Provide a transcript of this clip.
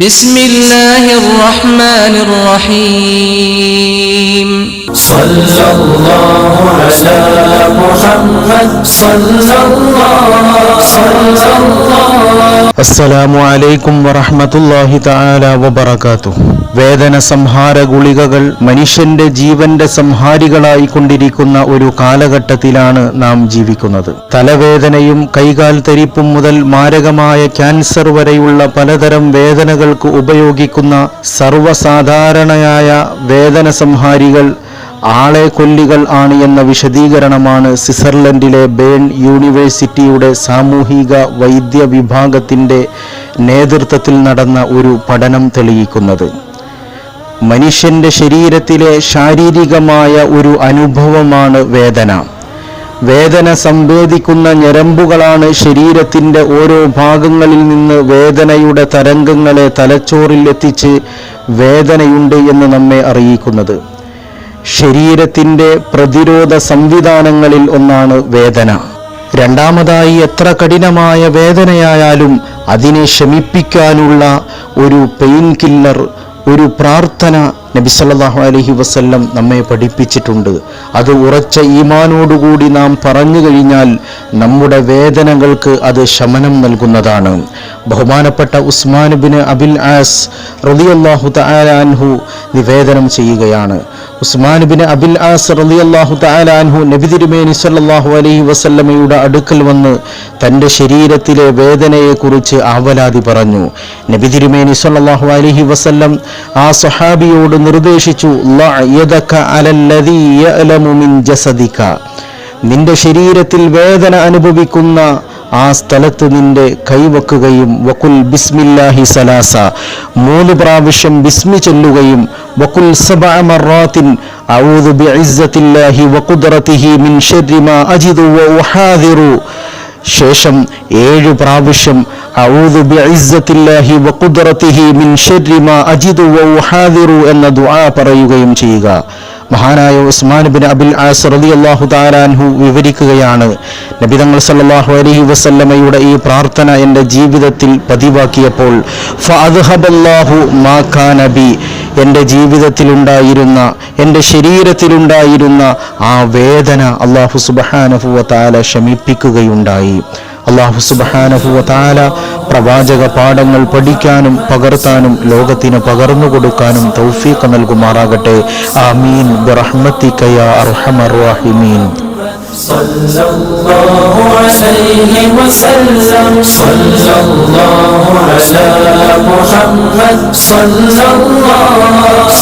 بسم الله الرحمن الرحيم. صلى الله على محمد صلى الله صلى الله. അസ്സലാമു അലൈക്കും വറഹ്മത്തുള്ളാഹി തആല വബറകാതുഹു. വേദന സംഹാര ഗുളികകൾ മനുഷ്യന്റെ ജീവന്റെ സംഹാരികളായി കൊണ്ടിരിക്കുന്ന ഒരു കാലഘട്ടത്തിലാണ് നാം ജീവിക്കുന്നത്. തലവേദനയും കൈകാൽ തരിപ്പും മുതൽ മാരകമായ ക്യാൻസർ വരെയുള്ള പലതരം വേദനകൾക്ക് ഉപയോഗിക്കുന്ന സർവസാധാരണയായ വേദന സംഹാരികൾ ആളെ കൊല്ലികൾ ആണ് എന്ന വിശദീകരണമാണ് സ്വിറ്റ്സർലൻഡിലെ ബേൺ യൂണിവേഴ്സിറ്റിയുടെ സാമൂഹിക വൈദ്യ വിഭാഗത്തിന്റെ നേതൃത്വത്തിൽ നടന്ന ഒരു പഠനം തെളിയിക്കുന്നത്. മനുഷ്യന്റെ ശരീരത്തിലെ ശാരീരികമായ ഒരു അനുഭവമാണ് വേദന. വേദന സംവേദിക്കുന്ന ഞരമ്പുകളാണ് ശരീരത്തിന്റെ ഓരോ ഭാഗങ്ങളിൽ നിന്ന് വേദനയുടെ തരംഗങ്ങളെ തലച്ചോറിൽ എത്തിച്ച് വേദനയുണ്ട് എന്ന് നമ്മെ അറിയിക്കുന്നത്. ശരീരത്തിന്റെ പ്രതിരോധ സംവിധാനങ്ങളിൽ ഒന്നാണ് വേദന. രണ്ടാമതായി എത്ര കഠിനമായ വേദനയായാലും അതിനെ ശമിപ്പിക്കാനുള്ള ഒരു പെയിൻ കില്ലർ ഒരു പ്രാർത്ഥന നബി സല്ലല്ലാഹു അലൈഹി വസല്ലം നമ്മെ പഠിപ്പിച്ചിട്ടുണ്ട്. അത് ഉറച്ച ഈമാനോടുകൂടി നാം പറഞ്ഞു കഴിഞ്ഞാൽ നമ്മുടെ വേദനകൾക്ക് അത് ശമനം നൽകുന്നതാണ്. ബഹുമാനപ്പെട്ട ഉസ്മാൻ ബിൻ അബിൽ ആസ് റളിയല്ലാഹു തആല അൻഹു നിവേദനം ചെയ്യുകയാണ്. ഉസ്മാൻ ബിൻ അബിൽ ആസ് റളിയല്ലാഹു തആല അൻഹു നബി തിരുമേനി സല്ലല്ലാഹു അലൈഹി വസല്ലമയുടെ അടുക്കൽ വന്ന് തന്റെ ശരീരത്തിലെ വേദനയെക്കുറിച്ച് ആവലാതി പറഞ്ഞു. നബി തിരുമേനി സല്ലല്ലാഹു അലൈഹി വസല്ലം ആ സ്വഹാബിയോട് നിർദ്ദേശിച്ചു "ലഅ യദക അലല്ലദീ യഅലമു മിൻ ജസദിക. നിന്റെ ശരീരത്തിൽ വേദന അനുഭവിക്കുന്ന ആ സ്ഥലത്ത് നിന്റെ കൈവക്കുകയും വക്കുൽ ബിസ്മില്ലാഹി സലാസ. മൂന്ന് പ്രാവശ്യം ബിസ്മി ചൊല്ലുകയും വക്കുൽ സബഅ മറാത്തിൻ അഊദു ബിഇസ്സത്തില്ലാഹി വഖുദ്റതിഹി മിൻ ശർരി മാ അജിദു വ ഉഹാദിറു. ശേഷം ഏഴ് പ്രാവശ്യം അഊദു ബിഇസ്സത്തില്ലാഹി വഖുദ്റതിഹി മിൻ ശർരി മാ അജിദു വ ഉഹാദിറു എന്ന ദുആ പറയുകയും ചെയ്യുക. മഹാനായ ഉസ്മാൻ ബിൻ അബിൽ ആസ് റളിയല്ലാഹു തആല അൻഹു വിവരിക്കുകയാണ് നബിതങ്ങൾ സല്ലാഹു അലഹി വസല്ലമയുടെ ഈ പ്രാർത്ഥന എന്റെ ജീവിതത്തിൽ പതിവാക്കിയപ്പോൾ ഫഅദ്ഹബല്ലാഹു മാ നബി എന്റെ ജീവിതത്തിലുണ്ടായിരുന്ന എന്റെ ശരീരത്തിലുണ്ടായിരുന്ന ആ വേദന അള്ളാഹു സുബ്ഹാനഹു താല ശമിപ്പിക്കുകയുണ്ടായി. അള്ളാഹു സുബ്ഹാനഹു വ തആല പ്രവാചക പാഠങ്ങൾ പഠിക്കാനും പകർത്താനും ലോകത്തിന് പകർന്നു കൊടുക്കാനും തൗഫീഖ് നൽകുമാറാകട്ടെ ആമീൻ ബിറഹ്മതിക യാ അർഹമർ റഹീമീൻ صلى الله عليه وسلم صلى الله على محمد صلى الله